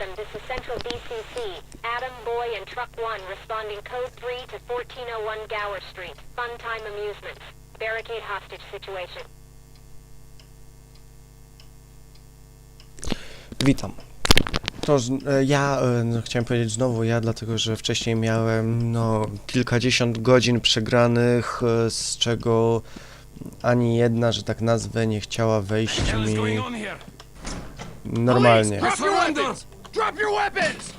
Adam, this is Central BCC. Adam, Boy, and Truck 1 responding code 3 to 1401 Gower Street. Fun time amusements. Barricade hostage situation. Witam. To e, ja e, no, chciałem powiedzieć znowu ja, dlatego że wcześniej miałem no kilkadziesiąt godzin przegranych, e, z czego ani jedna, że tak nazwę, nie chciała wejść mi normalnie. Drop your weapons!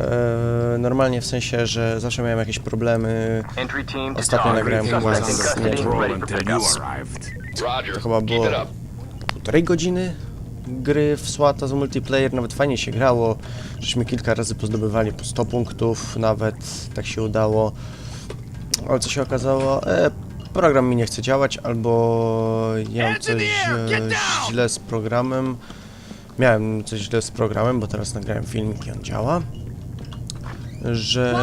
E, normalnie w sensie, że zawsze miałem jakieś problemy. Entry team to Ostatnio talk. nagrałem chyba z- custody nie wiem. and ready Roll for until you pickup. arrived. Roger. To chyba Keep było it up. półtorej godziny gry w SWATA z multiplayer, nawet fajnie się grało. Żeśmy kilka razy pozdobywali po 100 punktów, nawet tak się udało. Ale co się okazało? E, program mi nie chce działać, albo ja mam coś e, źle z programem. Miałem coś źle z programem, bo teraz nagrałem filmik i on działa. Że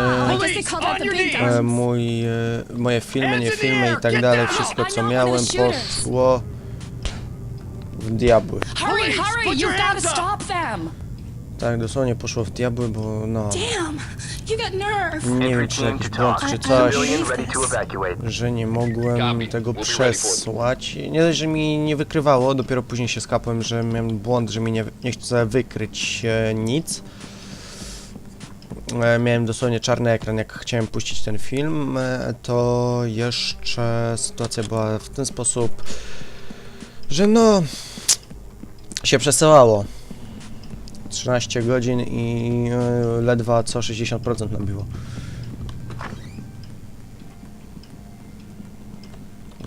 e, mój, e, moje filmy, nie filmy i tak dalej, wszystko co miałem poszło w diabły. Hurry, hurry! You've got to stop them! Tak, dosłownie poszło w diabły, bo no, Damn! You got nerve! nie wiem czy jakiś błąd czy coś, Civilian ready to evacuate. że nie mogłem tego przesłać. Nie dość, że mi nie wykrywało, dopiero później się skapłem, że miałem błąd, że mi nie, nie chce wykryć e, nic. E, miałem dosłownie czarny ekran, jak chciałem puścić ten film, e, to jeszcze sytuacja była w ten sposób, że no się przesyłało. 13 godzin i e, ledwa co 60% nabiło.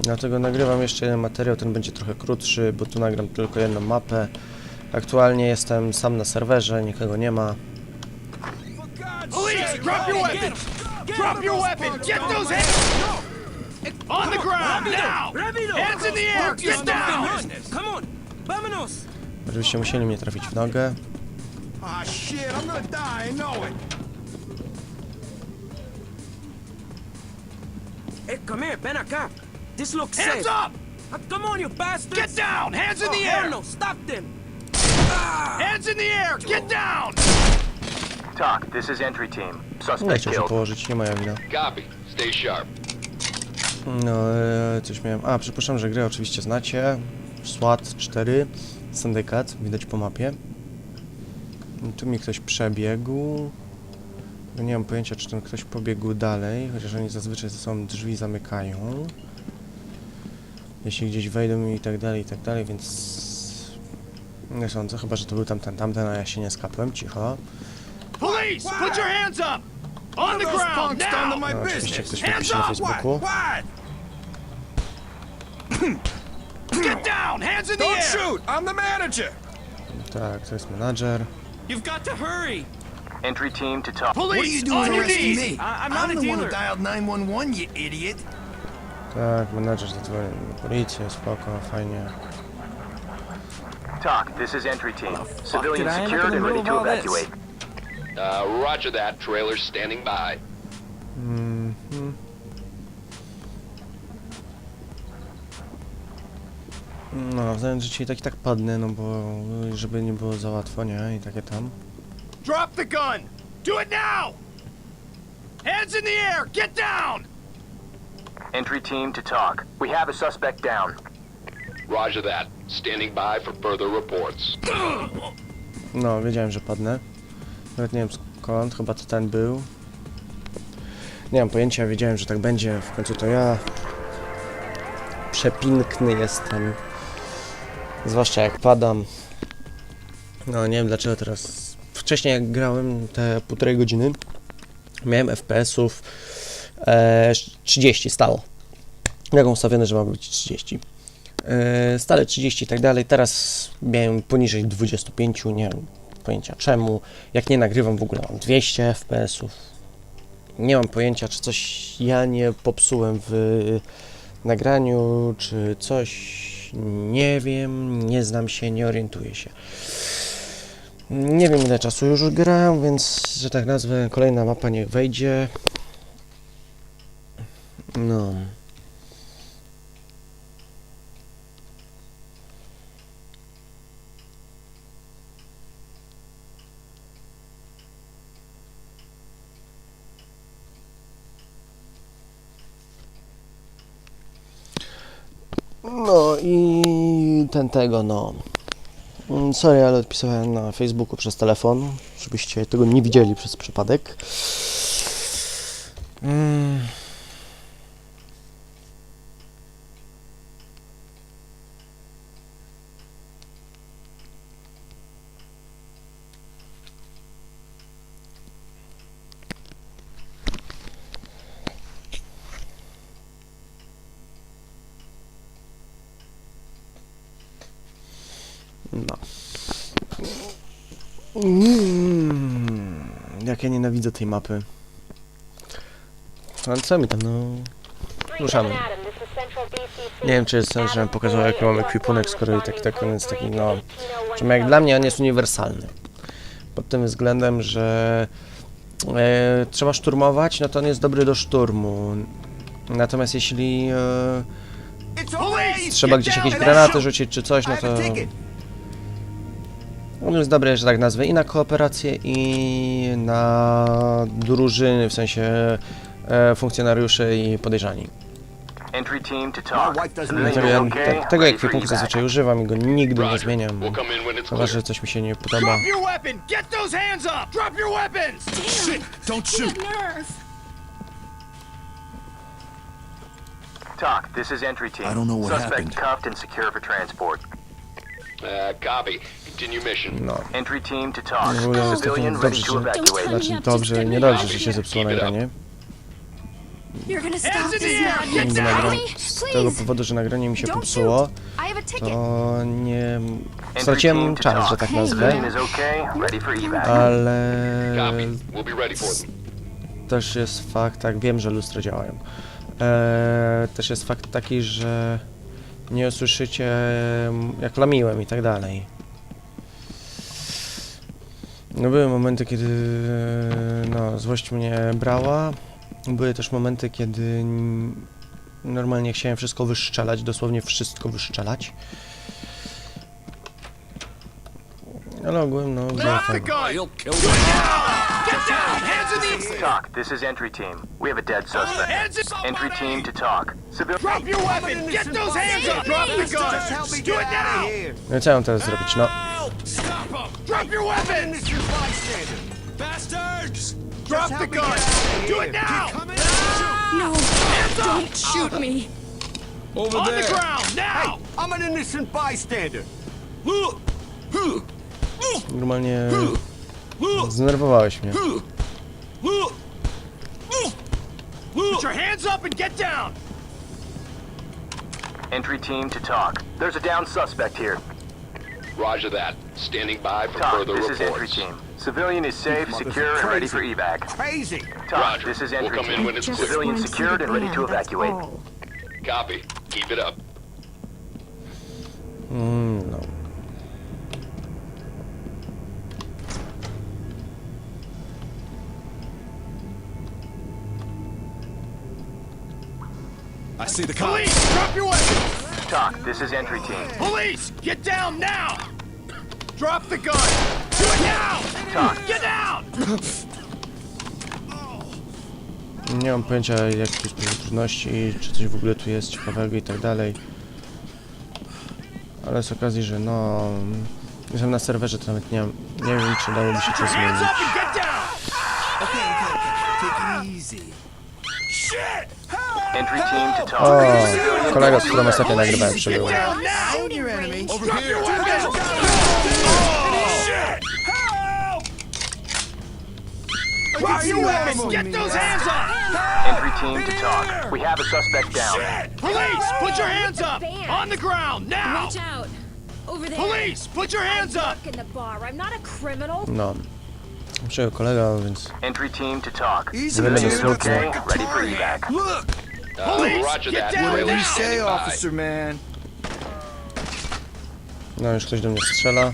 Dlatego nagrywam jeszcze jeden materiał, ten będzie trochę krótszy, bo tu nagram tylko jedną mapę. Aktualnie jestem sam na serwerze, nikogo nie ma. Police, drop your weapons! Drop your weapons! Get those hands! On the ground, now! Hands in the air! Get down! Come on, vámonos. Żebyście musieli mnie trafić w nogę. Ah, shit, I'm gonna die, I know it! Hey, come here, ven acá. This looks Hands safe. up! Ah, come on, you bastards. Get down! Hands in Oh, the hell air! no, stop them. Hands in the air! Get down! Talk. This is entry team. Nie Suspect chciał się killed. położyć, nie moja wina. Copy. Stay sharp. No, e, coś miałem. A, przypuszczam, że grę oczywiście znacie. SWAT 4, Syndykat, widać po mapie. Tu mi ktoś przebiegł. Nie mam pojęcia, czy ten ktoś pobiegł dalej, chociaż oni zazwyczaj ze sobą drzwi zamykają. Jeśli gdzieś wejdą i tak dalej, i tak dalej, więc... Nie sądzę, chyba, że to był tamten, tamten, a ja się nie skapłem, cicho. Police, put your hands up! On the ground, now! No, oczywiście ktoś mi pisze na! Facebooku. Get down! Hands in the air! Don't shoot! I'm the manager! Tak, to jest menadżer. You've got to hurry. Entry team to talk. Police, on your knees! I- I'm not a the one who dealer. dialed 911, you idiot. Tak, menadżer zadzwonił na policję, spoko, fajnie. Talk. This is entry team. Civilian did I end up secured in the and ready middle to of all this? evacuate. Uh, roger that. Trailer's standing by. Mhm. No, znając życie i tak i tak padnę, no bo żeby nie było za łatwo, nie? I takie tam. Drop the gun! Do it now! Hands in the air! Get down! Entry team to talk. We have a suspect down. Roger that. Standing by for further reports. No, wiedziałem, że padnę. Nawet nie wiem skąd, chyba to ten był. Nie mam pojęcia, wiedziałem, że tak będzie. W końcu to ja. Przepiękny jestem. Zwłaszcza jak padam. No, nie wiem dlaczego teraz. Wcześniej jak grałem te półtorej godziny, miałem FPS-ów e, 30 stało. Jak ustawione, że ma być 30. E, stale 30 i tak dalej. Teraz miałem poniżej 25, nie mam pojęcia czemu. Jak nie nagrywam w ogóle mam 200 FPS-ów. Nie mam pojęcia, czy coś ja nie popsułem w nagraniu, czy coś. Nie wiem, nie znam się, nie orientuję się. Nie wiem ile czasu już gram, więc że tak nazwę, kolejna mapa niech wejdzie. No. No i ten tego, no. Mm, Sorry, ale odpisałem na Facebooku przez telefon, żebyście tego nie widzieli przez przypadek. Mm. No. Mm, jak ja nienawidzę tej mapy. Ale co mi tam, no... Ruszamy. 37 Adam, this is Central BCC. Nie wiem, czy jest sens, żebym pokazał, jaki mam ekwipunek, skoro i tak, tak on jest taki, no... Czym jak dla mnie on jest uniwersalny. Pod tym względem, że... E, trzeba szturmować, no to on jest dobry do szturmu. Natomiast jeśli... E, trzeba gdzieś jakieś granaty rzucić czy coś, I no to... On jest dobry, że tak nazwę, i na kooperację, i na drużyny, w sensie e, funkcjonariuszy i podejrzani. Entry team to talk. Dlatego ja okay? te, tego Ready for ekwipunku evac. zazwyczaj używam i go nigdy nie zmieniam. We'll come in when it's Chyba, clear. że coś mi się nie podoba. Drop your weapon! Get those hands up! Drop your weapons! Shit! Don't shoot! nerve. Talk, this is entry team. I don't know what Suspect happened. cuffed and secure for transport. Uh, copy. Continue mission. No. Entry team to talk. W ogóle jest Civilian takim ready dobrze, to evacuate. Znaczy dobrze, niedobrze, że się zepsuło nagranie. You're gonna stop this the madness. Nigdy z tego please. powodu, że nagranie mi się Don't popsuło, shoot. I have a ticket. to nie... Straciłem czas, że tak Civilian nazwę, is okay, ready for evac. ale... Copy. We'll be ready for them. też jest fakt, tak, wiem, że lustra działają. Eee, też jest fakt taki, że nie usłyszycie mm, jak lamiłem i tak dalej. No były momenty, kiedy no, złość mnie brała. Były też momenty, kiedy normalnie chciałem wszystko wyszczelać, dosłownie wszystko wyszczelać. Ale ogółem no, air! Talk, this is entry team. We have a dead suspect. Entry team to talk. Drop your weapon! Get those hands up! Drop the gun! Do it now! No i co ja mam teraz zrobić? No, Stop him! Drop your weapon! Bastards! Drop the gun! Do it now! No, don't shoot me. Over On the ground, now! I'm an innocent bystander. normalnie zdenerwowałeś mnie. Put your hands up and get down! Entry team to talk. There's a down suspect here. Roger that. Standing by for Talk, further this is entry team. Civilian is safe, secure, and ready for evac. Crazy. Talk, Roger. this is We'll entry come in team. when it's clear. Civilian secured and ready to evacuate. Copy. Keep it up. Mm, I see the Police, drop your weapon! Talk, this is entry team. Police, get down now! Drop the gun! Do it now! Talk. Get down! Nie mam pojęcia jakie tu poziom trudności, czy coś w ogóle tu jest ciekawego i tak dalej. Ale z okazji, że no... Jestem na serwerze, to nawet nie, mam, nie wiem, czy dałoby się to your hands zmienić. up and get down! Take it easy. Shit! Entry team to O, talk. kolega, z którym ostatnio nagrywałem, Get przebył. down now! Own your enemy. Drop your weapon! Oh, shit! Help! Drop your weapon! Get those hands up! Entry team to talk. We have a suspect down. Shit! Police, put your hands up! On the ground, now! Watch out. Over there. Police, put your hands up! in the bar. I'm not a criminal. No. Przejął kolega, więc Entry team to talk. Easy, Nie is okay, ready for evac. Look! Uh, Police, roger get that. down Trailer now. standing Say, by. officer man. no już ktoś do mnie strzela.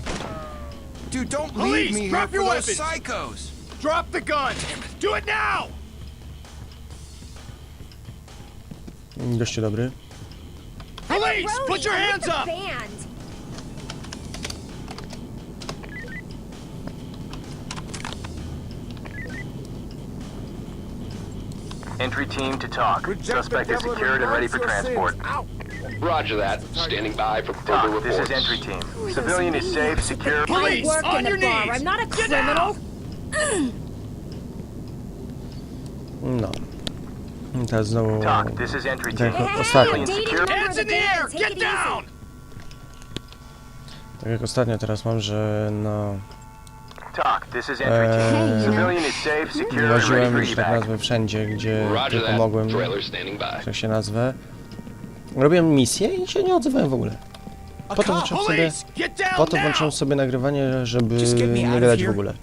Dude, don't Police, leave me here drop for your those weapons. psychos. Drop the gun! Do it now! Goście dobry. Police, put your hands up! Band. Entry team to talk. Suspect is secured and ready for transport. Roger that. Standing by for further Talk, this reports. is entry team. Civilian is safe, secure. I Police, work on in the your bar. knees. I'm not a Get criminal. No. Teraz znowu... Talk, this is entry Tak team. jak Hey, ostatnio. I'm dating secure? member Hands in the the air! band. Take Get it easy. down! Tak jak ostatnio teraz mam, że no... Eee, Civilian is safe, secure, and ready Łaziłem, for że tak nazwę, wszędzie, gdzie tylko mogłem, by. że się nazwę. Robiłem misję i się nie odzywałem w ogóle. Potem włączyłem sobie, Police, get down potem now! włączyłem sobie nagrywanie, żeby nie gadać w ogóle.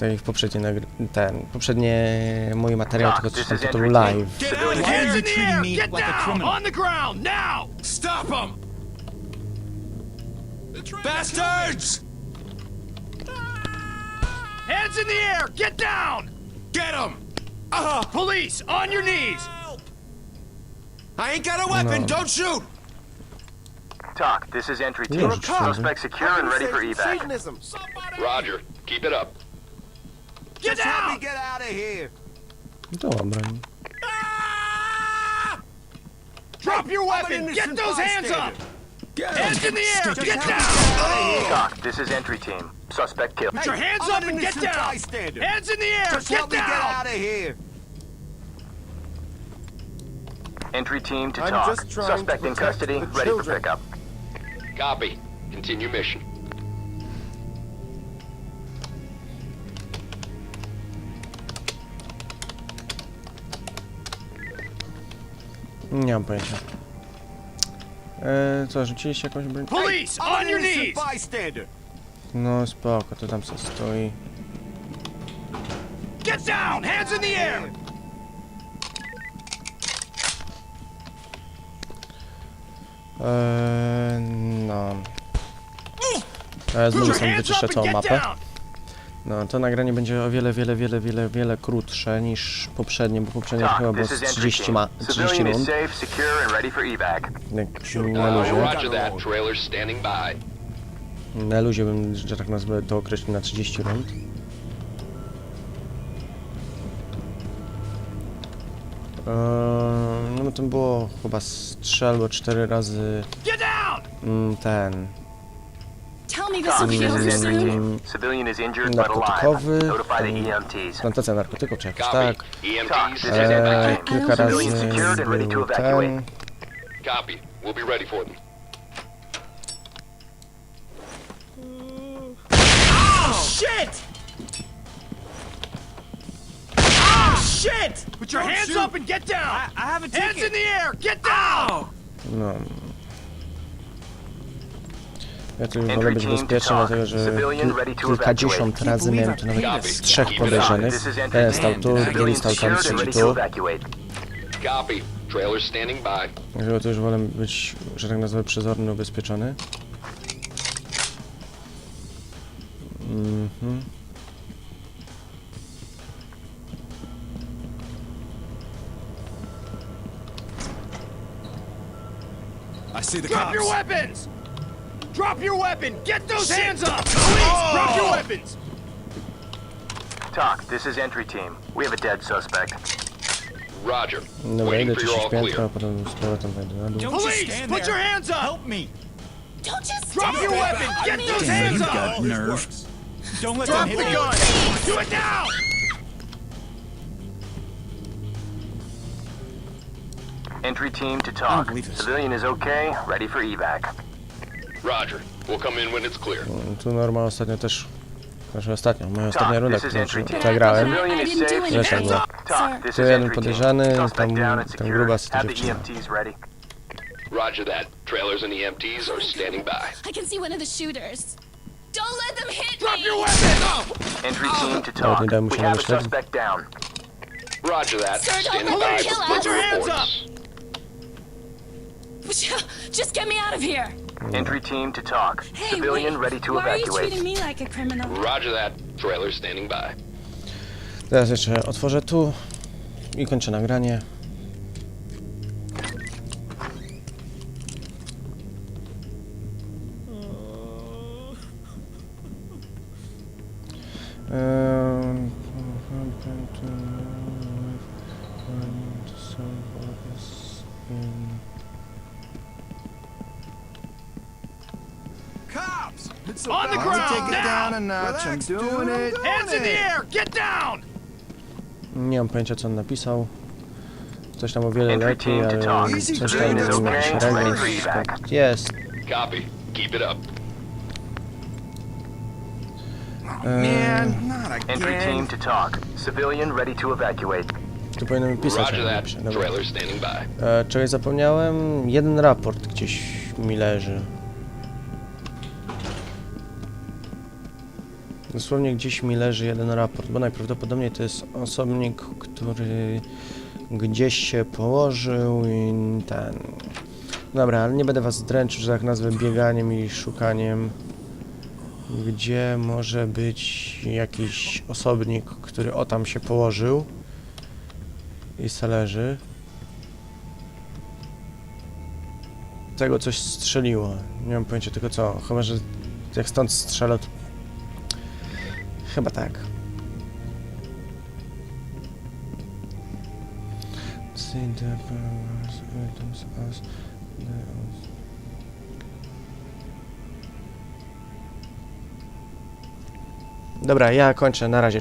Tak jak w poprzedniej nagry... ten, poprzednie moje materiały, Tak, tylko coś tam to team. live. Bastards! Hands in the air! Get down! Get them! Uh, huh! police, on your knees! I ain't got a weapon, No. don't shoot! Talk, this is entry Nie team. rzuć wtedy. Suspect secure and ready for evac. Roger. Keep it up. Get down! get out of here. To mam broń. Ah! Drop your weapon! Get those hands up! Hands in the air! Get down! Talk, oh! this is entry team. Suspect killed. Put your hands I'm up and get down! bystander. Hands in the air! Just get down! get out of here. Entry team to I'm talk. just trying to Suspect in custody, ready for pickup. Copy. Continue mission. Nie mam pojęcia. Eee, co, rzuciliście jakąś broń? Police, on your knees! bystander. No spoko, to tam se stoi. Get down! Hands in the air! Eee, no. A ja Put znowu your sobie hands wyczyszczę up całą and get mapę. No, to nagranie będzie o wiele, wiele, wiele, wiele, wiele krótsze niż poprzednie, bo poprzednie chyba Talk, było this z is entry 30, team. ma 30 Civilian is rund, jak na luzie. Na luzie bym, że tak nazwę, to określił na 30 rund. Eee, no to było chyba z 3 albo 4 razy Get down! mm, ten Alive. narkotykowy, Notify the em, EMTs. plantacja narkotyków czy jakoś tak. Talk, EMTs this is standing Eee, kilka razy Civilian secured and ready to był evacuate. ten. Copy. We'll be ready for them. Shit! Oh, shit! Put your hands up and get down! I, I have a Hands in the air! Get down! No. Ja tu wolę być bezpieczny, dlatego że kilkadziesiąt razy miałem tu nawet z trzech podejrzanych. Jeden stał tu, drugi stał tam, trzeci tu. evacuate. Copy. Trailer standing by. Dlatego już wolę być, że tak nazwę, przezorny, ubezpieczony. Mhm. I see the Drop your weapons! Drop your weapon! Get those hands up! Police, drop your oh. weapons! Talk, this is entry team. We have a dead suspect. Roger. Dobra, Waiting idę for your czyścić all piętro, clear. a potem z powrotem wejdę na dół. Police, put your hands up! Help me! Don't just Drop stand your there. weapon! I Get mean- those hands up! nerve. Don't let Drop them the gun! me. Do it now! Entry team to talk. Civilian is okay, ready for evac. Roger. We'll come in when it's clear. Tu Norma ostatnio też... Znaczy ostatnio, moja ostatnia runda, this is którą safe, anything. Zresztą up. This Tu is jeden podejrzany, tam down and ten secure. grubas i ta Have the dziewczyna. Ready. Roger that. Trailers and EMTs are standing by. I can see one of the shooters. Don't let them hit Drop me. your weapon! Entry team to talk. We się have a suspect down. Roger that. Sir, don't Standing let by them for kill us. Put your hands reports. Just get me out of here. Entry team to talk. Hey, Civilian wait. ready to Why are you evacuate. treating me like a criminal? Roger that. Trailer standing by. Teraz jeszcze otworzę tu i kończę nagranie. Um, On the ground, Take it now! down a notch. I'm Relax, doing dude. it. Hands in the air! Get down! Nie mam pojęcia co on napisał. Coś tam o wiele Entry lepiej, team to ale talk. coś tam is nie okay. średnio. Ready for evac. Jest. Copy. Keep it up. Man, not Entry team again. to talk. Civilian ready to evacuate. tu powinienem pisać. Roger ale that. Dobra. Trailer standing by. E, czegoś zapomniałem. Jeden raport gdzieś mi leży. Dosłownie gdzieś mi leży jeden raport, bo najprawdopodobniej to jest osobnik, który gdzieś się położył i ten... Dobra, ale nie będę was dręczył, że tak nazwę, bieganiem i szukaniem. Gdzie może być jakiś osobnik, który o tam się położył i se leży. Tego coś strzeliło. Nie mam pojęcia tylko co. Chyba, że jak stąd strzela, to... Chyba tak. Dobra, ja kończę. Na razie.